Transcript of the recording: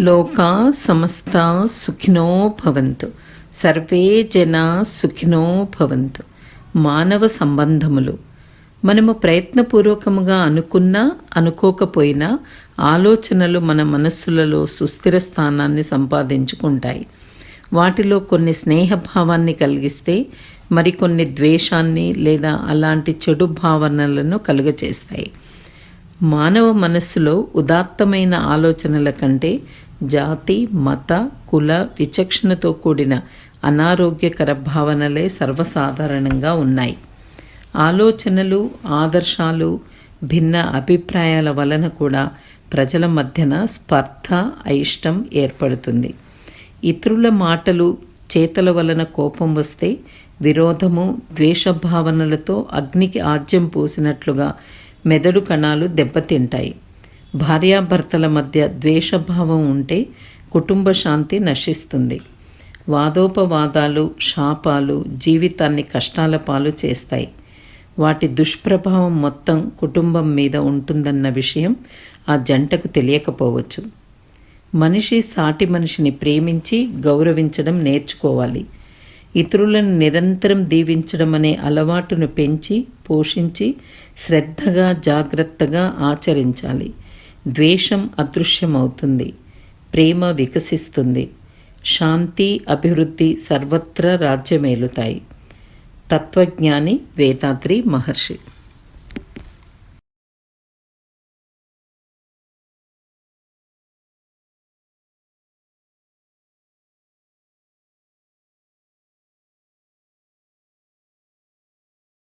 లోకా సమస్త సుఖినో భవంతు. సర్వే జన సుఖినో భవంతు. మానవ సంబంధములు. మనము ప్రయత్నపూర్వకముగా అనుకున్నా అనుకోకపోయినా ఆలోచనలు మన మనస్సులలో సుస్థిర స్థానాన్ని సంపాదించుకుంటాయి. వాటిలో కొన్ని స్నేహభావాన్ని కలిగిస్తే మరికొన్ని ద్వేషాన్ని లేదా అలాంటి చెడు భావనలను కలుగచేస్తాయి. మానవ మనస్సులో ఉదాత్తమైన ఆలోచనల కంటే జాతి మత కుల విచక్షణతో కూడిన అనారోగ్యకర భావనలే సర్వసాధారణంగా ఉన్నాయి. ఆలోచనలు ఆదర్శాలు భిన్న అభిప్రాయాల వలన కూడా ప్రజల మధ్యన స్పర్ధ అయిష్టం ఏర్పడుతుంది. ఇతరుల మాటలు చేతల వలన కోపం వస్తే విరోధము ద్వేషభావనలతో అగ్నికి ఆజ్యం పోసినట్లుగా మెదడు కణాలు దెబ్బతింటాయి. భార్యాభర్తల మధ్య ద్వేషభావం ఉంటే కుటుంబ శాంతి నశిస్తుంది. వాదోపవాదాలు శాపాలు జీవితాన్ని కష్టాల పాలు చేస్తాయి. వాటి దుష్ప్రభావం మొత్తం కుటుంబం మీద ఉంటుందన్న విషయం ఆ జంటకు తెలియకపోవచ్చు. మనిషి సాటి మనిషిని ప్రేమించి గౌరవించడం నేర్చుకోవాలి. ఇతరులను నిరంతరం దీవించడం అనే అలవాటును పెంచి పోషించి శ్రద్ధగా జాగ్రత్తగా ఆచరించాలి. ద్వేషం అదృశ్యమవుతుంది. ప్రేమ వికసిస్తుంది. శాంతి అభివృద్ధి సర్వత్రా రాజ్యమేలుతాయి. తత్వజ్ఞాని వేదాద్రి మహర్షి